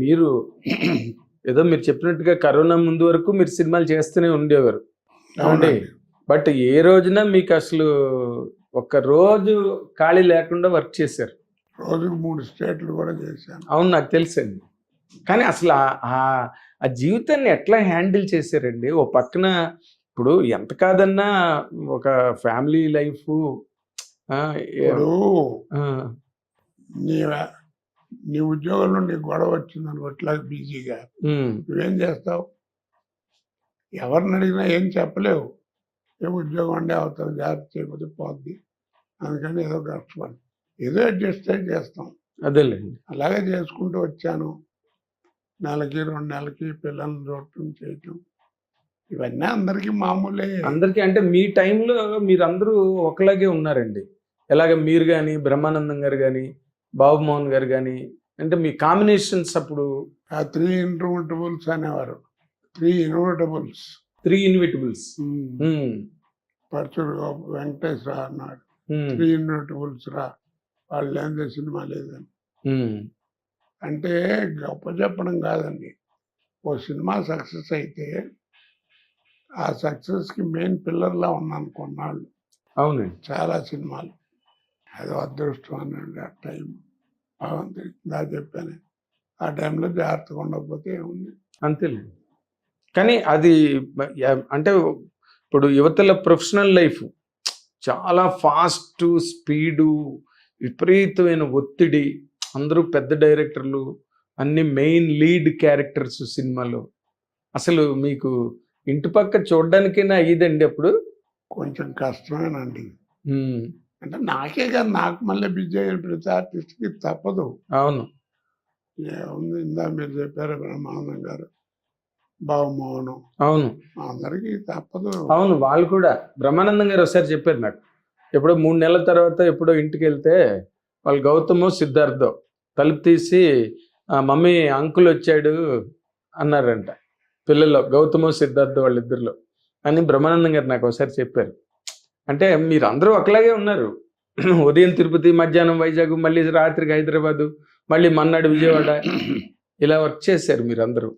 మీరు ఏదో మీరు చెప్పినట్టుగా కరోనా ముందు వరకు మీరు సినిమాలు చేస్తూనే ఉండేవారు. అవునండి. బట్ ఏ రోజున మీకు అసలు ఒక్క రోజు ఖాళీ లేకుండా వర్క్ చేశారు? రోజుకు మూడు స్టేట్లు కూడా చేశాను. అవును నాకు తెలుసండి. కానీ అసలు ఆ- జీవితాన్ని ఎట్లా హ్యాండిల్ చేశారండి? ఓ పక్కన ఇప్పుడు ఎంత కాదన్నా ఒక ఫ్యామిలీ లైఫ్ ఇప్పుడు నీ నీ ఉద్యోగంలో నీ గొడవ వచ్చిందని అట్లా బిజీగా. నువ్వేం చేస్తావు? ఎవరిని అడిగినా ఏం చెప్పలేవు. ఏ ఉద్యోగం అంటే అవతల జాగ్రత్త చేయకపోతే పోద్ది. అందుకని ఏదో కష్టపడి ఏదో అడ్జస్ట్ చేస్తాం. అదేలేండి. అలాగే చేసుకుంటూ వచ్చాను. నెలకి రెండు నెలలకి పిల్లల్ని చూడటం చేయటం. ఇవన్నీ అందరికీ మామూలే. అందరికీ అంటే మీ టైంలో మీరందరూ ఒకలాగే ఉన్నారండి. ఎలాగ మీరు కానీ బ్రహ్మానందం గారు కానీ బాబుమోహన్ గారు కానీ అంటే మీ కాంబినేషన్స్ అప్పుడు ఆ త్రీ ఇన్వర్టబుల్స్ అనేవారు. Three inevitables three inevitables. పరచుడు Venkateswara అన్నాడు. త్రీ ఇన్వర్టబుల్స్ రా వాళ్ళు లేని సినిమా లేదని. అంటే గొప్ప చెప్పడం కాదండి. ఓ సినిమా సక్సెస్ అయితే ఆ సక్సెస్కి మెయిన్ పిల్లర్లా ఉన్నాను కొన్నాళ్ళు. అవునండి. చాలా సినిమాలు. అది అదృష్టం అనండి ఆ టైం. భగవంతుడికి ఇందా చెప్పాను. ఆ టైంలో జాగ్రత్తగా ఉండకపోతే ఏముంది? అంతేలేండి కానీ అది అంటే ఇప్పుడు యువతల ప్రొఫెషనల్ లైఫ్ చాలా ఫాస్ట్ స్పీడు విపరీతమైన ఒత్తిడి. అందరూ పెద్ద డైరెక్టర్లు అన్ని మెయిన్ లీడ్ క్యారెక్టర్స్ సినిమాలో. అసలు మీకు ఇంటి పక్క చూడడానికైనా అయ్యిదండి అప్పుడు? కొంచెం కష్టమేనండి. అంటే నాకే కాదు నాకు మళ్ళీ బిజీ అయిన ప్రతి ఆర్టిస్ట్కి తప్పదు. అవును. ఏముంది ఇందా మీరు చెప్పారు బ్రహ్మానందం గారు. బాబుమోహనం అవును. అందరికీ తప్పదు. అవును వాళ్ళు కూడా. బ్రహ్మానందం గారు ఒకసారి చెప్పారు నాకు. ఎప్పుడో మూడు నెలల తర్వాత ఎప్పుడో ఇంటికి వెళ్తే వాళ్ళు గౌతము సిద్ధార్థం తలుపు తీసి "ఆ, మమ్మీ అంకుల్ వచ్చాడు అన్నారంట. పిల్లల్లో గౌతము సిద్ధార్థ వాళ్ళిద్దరిలో. అని బ్రహ్మానందం గారు నాకు ఒకసారి చెప్పారు. అంటే మీరు అందరూ ఒకలాగే ఉన్నారు. ఉదయం తిరుపతి మధ్యాహ్నం వైజాగ్ మళ్ళీ రాత్రికి హైదరాబాదు మళ్ళీ మన్నాడు విజయవాడ ఇలా వర్క్ చేశారు మీరు అందరూ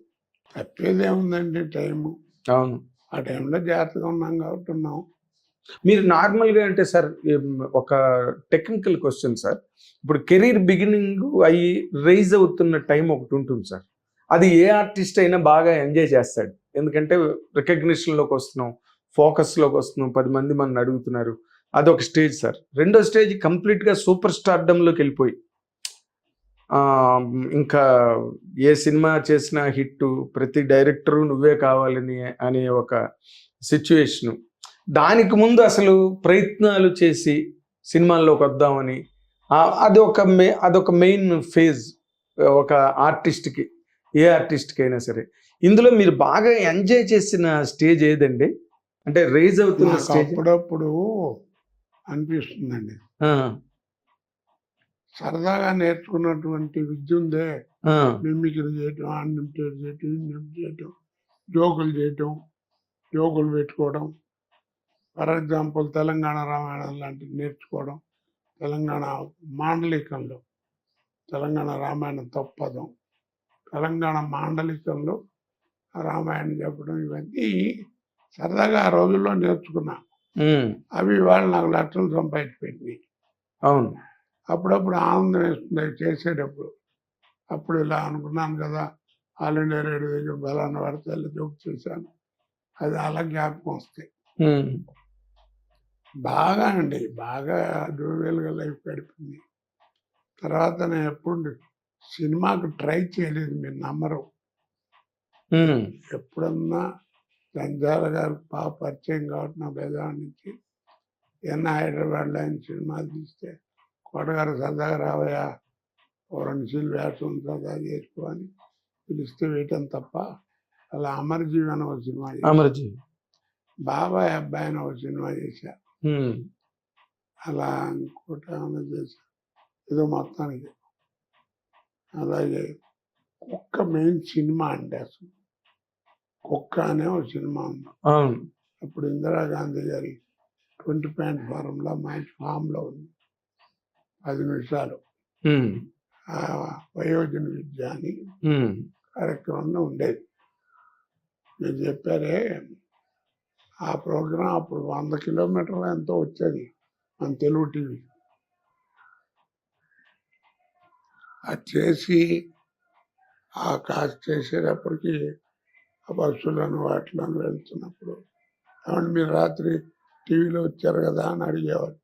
తప్పేది ఏముందండి టైము. అవును. ఆ టైంలో జాగ్రత్తగా ఉన్నాం కాబట్టి ఉన్నాం. మీరు నార్మల్గా అంటే సార్ ఒక టెక్నికల్ క్వశ్చన్ సార్. ఇప్పుడు కెరీర్ బిగినింగ్ అయ్యి రైజ్ అవుతున్న టైం ఒకటి ఉంటుంది సార్. అది ఏ ఆర్టిస్ట్ అయినా బాగా ఎంజాయ్ చేస్తాడు. ఎందుకంటే రికగ్నిషన్లోకి వస్తున్నాం. ఫోకస్లోకి వస్తున్నాం. పది మంది మన అడుగుతున్నారు. అదొక స్టేజ్ సార్. రెండో స్టేజ్ కంప్లీట్గా సూపర్ స్టార్డమ్లోకి వెళ్ళిపోయి. ఇంకా ఏ సినిమా చేసినా హిట్ ప్రతి డైరెక్టరు నువ్వే కావాలని అనే ఒక సిచ్యువేషను దానికి ముందు అసలు ప్రయత్నాలు చేసి సినిమాల్లోకి వద్దామని అది ఒక మే అదొక మెయిన్ ఫేజ్ ఒక ఆర్టిస్ట్కి ఏ ఆర్టిస్ట్కి అయినా సరే. ఇందులో మీరు బాగా ఎంజాయ్ చేసిన స్టేజ్ ఏదండి? అంటే రేజ్ అవుతున్న అప్పుడప్పుడు అనిపిస్తుందండి. సరదాగా నేర్చుకున్నటువంటి విద్య ఉందే మిమిక్రీ చేయటం అన్లిమిటెడ్ చేయటం చేయటం జోకులు చేయటం జోకులు పెట్టుకోవడం ఫర్ ఎగ్జాంపుల్ తెలంగాణ రామాయణం లాంటివి నేర్చుకోవడం తెలంగాణ మాండలికంలో తెలంగాణ రామాయణం తప్పదం తెలంగాణ మాండలికంలో రామాయణం చెప్పడం ఇవన్నీ సరదాగా ఆ రోజుల్లో నేర్చుకున్నా. అవి వాళ్ళు నాకు లక్షలు సంపాదించి అవును. అప్పుడప్పుడు ఆనందం వేస్తుంది అవి చేసేటప్పుడు. అప్పుడు ఇలా అనుకున్నాను కదా ఆల్ ఇండియా రేడియో దగ్గర బలాన్ని పడితే ఇలా జోక్ చేశాను. అది అలా జ్ఞాపకం వస్తాయి. బాగా అండి బాగా జోవియల్గా లైఫ్ గడిపింది. తర్వాత నేను ఎప్పుడు సినిమాకు ట్రై చేయలేదు మీరు నమ్మరు. ఎప్పుడన్నా జంజాల గారు బాగా పరిచయం కాబట్టి నా బెజవాడ నుంచి ఏమన్నా హైదరాబాద్లో ఆయన సినిమాలు తీస్తే కోటగారు సరదాగా రావయ్యా ఓ రెండు సీన్లు వేస్తాం సరదా చేసుకో అని పిలిస్తే వేయటం తప్ప. అలా అమరజీవి అని ఒక సినిమా. అమరజీవి బాబాయ్ అబ్బాయి అని ఒక సినిమా చేశా. అలా ఇంకోటి ఏమైనా ఏదో మొత్తానికి. అలాగే కుక్క మెయిన్ సినిమా అంటే అసలు. కుక్క అనే ఒక సినిమా ఉంది. అవును. అప్పుడు ఇందిరాగాంధీ గారి ట్వంటీ పాయింట్ ఫారంలో మంచి ఫామ్లో ఉంది. పది నిమిషాలు. వయోజన విద్య అని కార్యక్రమంలో ఉండేది. మీరు చెప్పారే ఆ ప్రోగ్రాం అప్పుడు వంద కిలోమీటర్లు ఎంతో వచ్చేది మన తెలుగు టీవీ. అది చేసి ఆ కాస్ట్ చేసేటప్పటికి ఆ బస్సులను వాటిలను వెళ్తున్నప్పుడు ఏమంటే మీరు రాత్రి టీవీలో వచ్చారు కదా అని అడిగేవారు.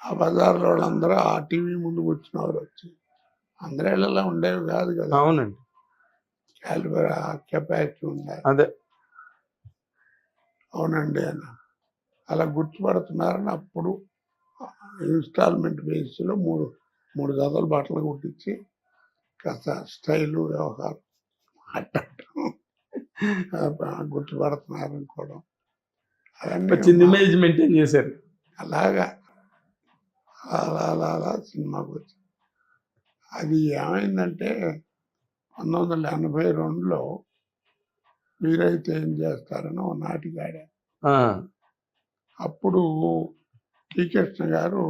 ఆ బజార్లో వాళ్ళందరూ ఆ టీవీ ముందుకు వచ్చినవారు వచ్చి అందరూ ఇళ్ళలో ఉండేవి కాదు కదా. అవునండి. క్యాలిబర్ కెపాసిటీ ఉండాలి అదే. అవునండి అన్న అలా గుర్తుపడుతున్నారని అప్పుడు ఇన్స్టాల్మెంట్ బేస్లో మూడు మూడు జతలు బట్టలు కుట్టించి కాస్త స్టైలు వ్యవహారం మాట్లాడటం. గుర్తుపడుతున్నారు అనుకోవడం చిన్న ఇమేజ్ మెయింటైన్ చేశారు. అలాగా. అలా అలా అలా సినిమాకి అది ఏమైందంటే పంతొమ్మిది వందల ఎనభై రెండులో మీరైతే ఏం చేస్తారని ఒక నాటిక ఆడా ఆ, అప్పుడు టి. కృష్ణ గారు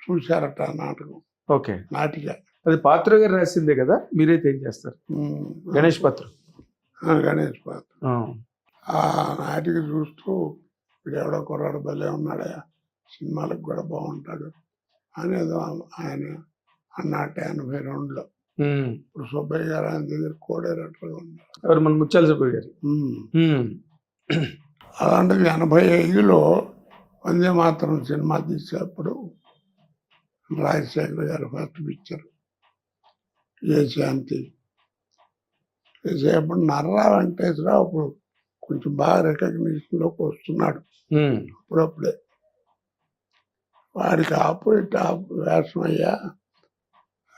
చూశారట ఆ నాటకం. ఓకే. నాటిక. అది పాత్ర గారు రాసిందే కదా మీరైతే ఏం చేస్తారు? గణేష్ పాత్ర. గణేష్ పాత్ర. ఆ, నాటిక చూస్తూ ఇప్పుడు ఎవడో కుర్రాడు భలే ఉన్నాడా సినిమాలకు కూడా బాగుంటాడు అనేది ఆయన అన్నట్టు ఎనభై రెండులో. ఇప్పుడు సుబ్బయ్య గారు ఆయన దగ్గర కోడేరట్లుగా ఉన్నారు. ఎవరు? మన ముత్యాల సుబ్బయ్య గారు. అలాంటిది ఎనభై ఐదులో వందే మాత్రం సినిమా తీసేటప్పుడు రాజశేఖర్ గారు ఫస్ట్ పిక్చర్. ఏ శాంతి? చేసేటప్పుడు నర్రా వెంకటేశ్వరరావు అప్పుడు కొంచెం బాగా రికగ్నిషన్లోకి వస్తున్నాడు. అప్పుడప్పుడే. వాడికి ఆపోజిట్ అయ్యా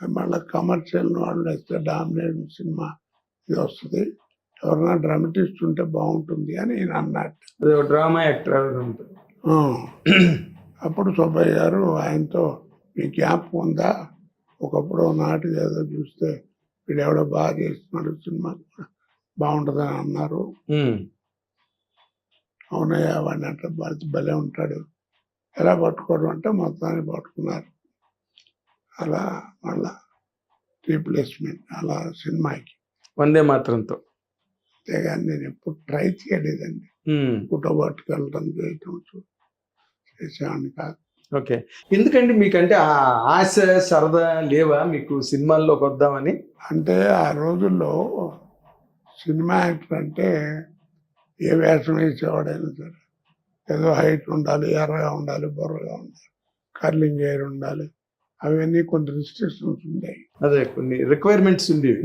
మళ్ళీ కమర్షియల్ వాళ్ళు వేస్తే డామినేట్ సినిమా ఇది వస్తుంది. ఎవరైనా డ్రామటిస్ట్ ఉంటే బాగుంటుంది అని ఈయన అన్నట్టు డ్రామా యాక్టర్. అప్పుడు సుబ్బయ్య గారు ఆయనతో మీ జ్ఞాపకం ఉందా? ఒకప్పుడు నాటికి ఏదో చూస్తే వీడు ఎవడో బాగా చేస్తున్నాడు సినిమా కూడా బాగుంటుందని అన్నారు. అవునయ్యా వాడిని అంటే భలే ఉంటాడు. ఎలా పట్టుకోవడం అంటే మొత్తాన్ని పట్టుకున్నారు. అలా మళ్ళా రీప్లేస్మెంట్ అలా సినిమాకి. వందే మాత్రంతో. అంతేగాని నేను ఎప్పుడు ట్రై చేయలేదండి. ఫోటో పట్టుకెళ్ళటం చేయటం చేసేవాడిని కాదు. ఓకే. ఎందుకంటే మీకంటే ఆ ఆశ సరదా లేవా మీకు సినిమాల్లోకి వద్దామని అంటే ఆ రోజుల్లో సినిమా యాక్టర్ అంటే ఏ వేషం వేసేవాడైనా సరే ఏదో హైట్ ఉండాలి ఎర్రగా ఉండాలి బొర్రగా ఉండాలి కర్లింగ్ హెయిర్ ఉండాలి అవన్నీ కొన్ని రిస్ట్రిక్షన్స్ ఉండేవి. అదే కొన్ని రిక్వైర్మెంట్స్ ఉండేవి.